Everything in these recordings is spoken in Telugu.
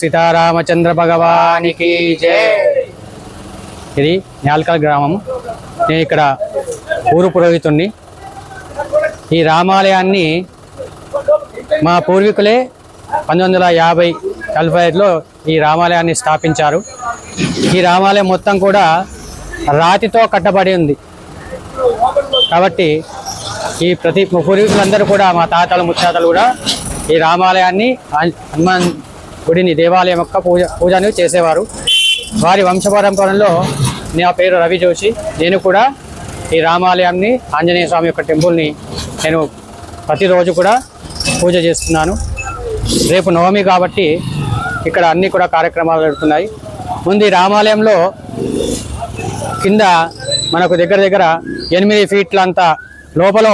సీతారామచంద్ర భగవానికి జై. ఇది న్యాల్కల్ గ్రామం నేను ఇక్కడ ఊరు పురోహితుణ్ణి. ఈ రామాలయాన్ని మా పూర్వీకులే పంతొమ్మిది వందల యాభై నలభై ఐదులో ఈ రామాలయాన్ని స్థాపించారు. ఈ రామాలయం మొత్తం కూడా రాతితో కట్టబడి ఉంది. కాబట్టి ఈ ప్రతి పూర్వీకులందరూ కూడా మా తాతలు ముత్తాతలు కూడా ఈ రామాలయాన్ని హనుమాన్ గుడిని దేవాలయం యొక్క పూజ పూజను చేసేవారు. వారి వంశపరంపరలో నా పేరు రవి జోషి. నేను కూడా ఈ రామాలయాన్ని ఆంజనేయ స్వామి యొక్క టెంపుల్ని నేను ప్రతిరోజు కూడా పూజ చేస్తున్నాను. రేపు నవమి కాబట్టి ఇక్కడ అన్ని కూడా కార్యక్రమాలు జరుగుతున్నాయి. ముందు ఈ రామాలయంలో కింద మనకు దగ్గర దగ్గర ఎనిమిది ఫీట్ల అంత లోపల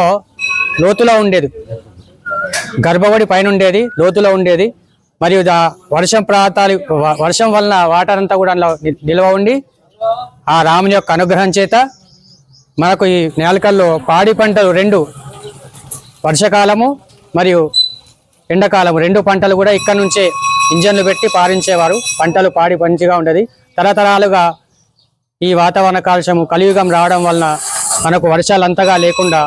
లోతులో ఉండేది. గర్భగుడి పైన ఉండేది లోతులో ఉండేది. మరియు దా వర్షం ప్రాంతాలు వర్షం వలన వాటర్ అంతా కూడా అందులో నిల్వ ఉండి ఆ రాముని యొక్క అనుగ్రహం చేత మనకు ఈ నేలకల్లో పాడి పంటలు రెండు వర్షకాలము మరియు ఎండాకాలము రెండు పంటలు కూడా ఇక్కడ నుంచే ఇంజన్లు పెట్టి పారించేవారు. పంటలు పాడి మంచిగా ఉండేది. తరతరాలుగా ఈ వాతావరణ కాలుష్యము కలియుగం రావడం వలన మనకు వర్షాలు అంతగా లేకుండా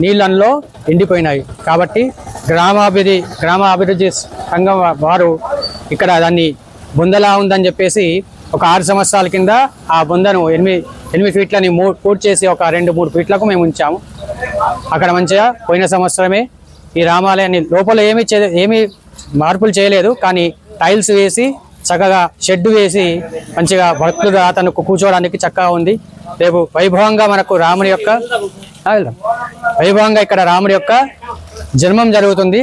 నీళ్ళల్లో ఎండిపోయినాయి. కాబట్టి గ్రామాభివృద్ధి గ్రామ అభివృద్ధి సంఘం వారు ఇక్కడ దాన్ని బుందలా ఉందని చెప్పేసి ఒక ఆరు సంవత్సరాల కింద ఆ బుందను ఎనిమిది ఎనిమిది ఫీట్లని మూ పూర్తి చేసి ఒక రెండు మూడు ఫీట్లకు మేము ఉంచాము. అక్కడ మంచిగా పోయిన సంవత్సరమే ఈ రామాలయాన్ని లోపల ఏమీ చే ఏమీ మార్పులు చేయలేదు కానీ టైల్స్ వేసి చక్కగా షెడ్ వేసి మంచిగా భక్తులు అతను కూర్చోవడానికి చక్కగా ఉంది. రేపు వైభవంగా మనకు రాముని యొక్క వైభవంగా ఇక్కడ రాముడి యొక్క జన్మం జరుగుతుంది.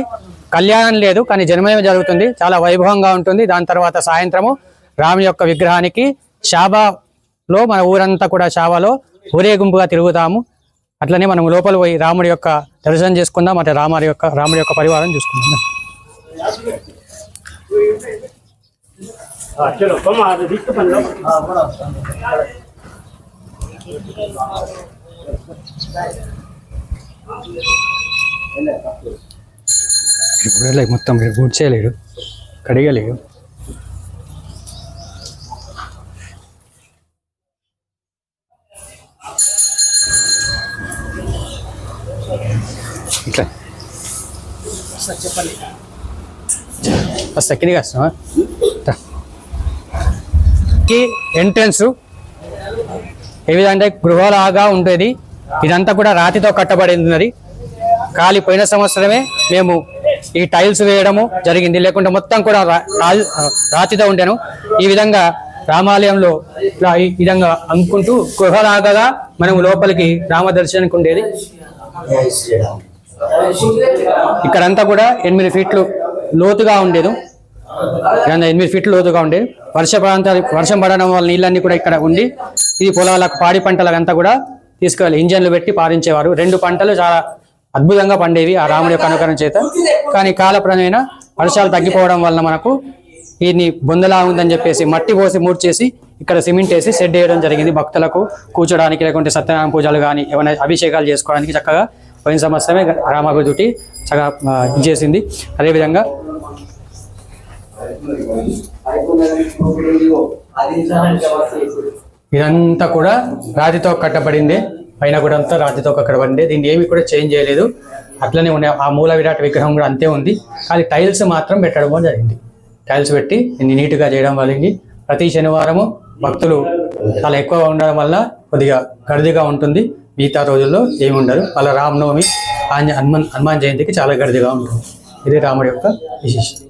కళ్యాణం లేదు కానీ జన్మయం జరుగుతుంది. చాలా వైభవంగా ఉంటుంది. దాని తర్వాత సాయంత్రము రాముని యొక్క విగ్రహానికి షాబాలో మన ఊరంతా కూడా శావాలో ఊరే గుంపుగా తిరుగుతాము. అట్లనే మనం లోపల పోయి రాముడి యొక్క దర్శనం చేసుకుందాం. అంటే రామారి యొక్క రాముడి యొక్క పరివారం చూసుకుందాం. Thank you. ఇప్పుడు లైక్ మొత్తం బూట్ చేయలేడు కడిగలేడు ఇట్లా. కి ఎంట్రన్స్ ఏ విధంగా గృహలాగా ఉండేది? ఇదంతా కూడా రాతితో కట్టబడి ఉన్నది. ఖాళీ పోయిన సంవత్సరమే మేము ఈ టైల్స్ వేయడము జరిగింది. లేకుంటే మొత్తం కూడా రా- రాతితో ఉండేను. ఈ విధంగా రామాలయంలో ఇట్లా ఈ విధంగా అమ్ముకుంటూ గృహలాగా మనం లోపలికి రామ దర్శనానికి ఉండేది. ఇక్కడంతా కూడా ఎనిమిది ఫీట్లు లోతుగా ఉండేది. ఎనిమిది ఫీట్లు లోతుగా ఉండేది. వర్ష ప్రాంతాలు వర్షం పడడం వల్ల నీళ్ళన్నీ కూడా ఇక్కడ ఉండి ఇది పొలాలకు పాడి పంటలకంతా కూడా తీసుకెళ్ళి ఇంజన్లు పెట్టి పారించేవారు. రెండు పంటలు చాలా అద్భుతంగా పండేవి ఆ రాముడి యొక్క అనుకరణ చేత. కానీ కాలప్రమేణ వర్షాలు తగ్గిపోవడం వలన మనకు దీన్ని బొందలా ఉందని చెప్పేసి మట్టి పోసి మూడ్ చేసి ఇక్కడ సిమెంట్ వేసి సెడ్ వేయడం జరిగింది. భక్తులకు కూర్చోడానికి లేకుంటే సత్యనారాయణ పూజలు కానీ ఏమైనా అభిషేకాలు చేసుకోవడానికి చక్కగా పోయిన సంవత్సరమే రామాభిదుటి చక్కగా ఇచ్చేసింది ఇది చేసింది. అదేవిధంగా ఇదంతా కూడా రాతితో కట్టబడింది. పైన కూడా అంతా రాతితో కట్టబడింది దీన్ని ఏమి కూడా చేంజ్ చేయలేదు. అట్లనే ఉన్నాయి. ఆ మూల విరాట్ విగ్రహం కూడా అంతే ఉంది. కానీ టైల్స్ మాత్రం పెట్టడం జరిగింది. టైల్స్ పెట్టి దీన్ని నీట్గా చేయడం వల్ల ప్రతి శనివారము భక్తులు చాలా ఎక్కువ ఉండడం వల్ల కొద్దిగా గడిదిగా ఉంటుంది. మిగతా రోజుల్లో ఏమి ఉండదు. వాళ్ళ రామనవమి ఆంజ హనుమాన్ హనుమాన్ జయంతికి చాలా గడిదిగా ఉంటుంది. ఇది రాముడి యొక్క విశిష్టం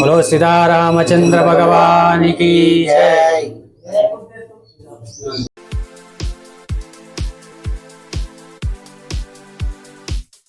బలో సీతారామచంద్ర భగవానికి జై.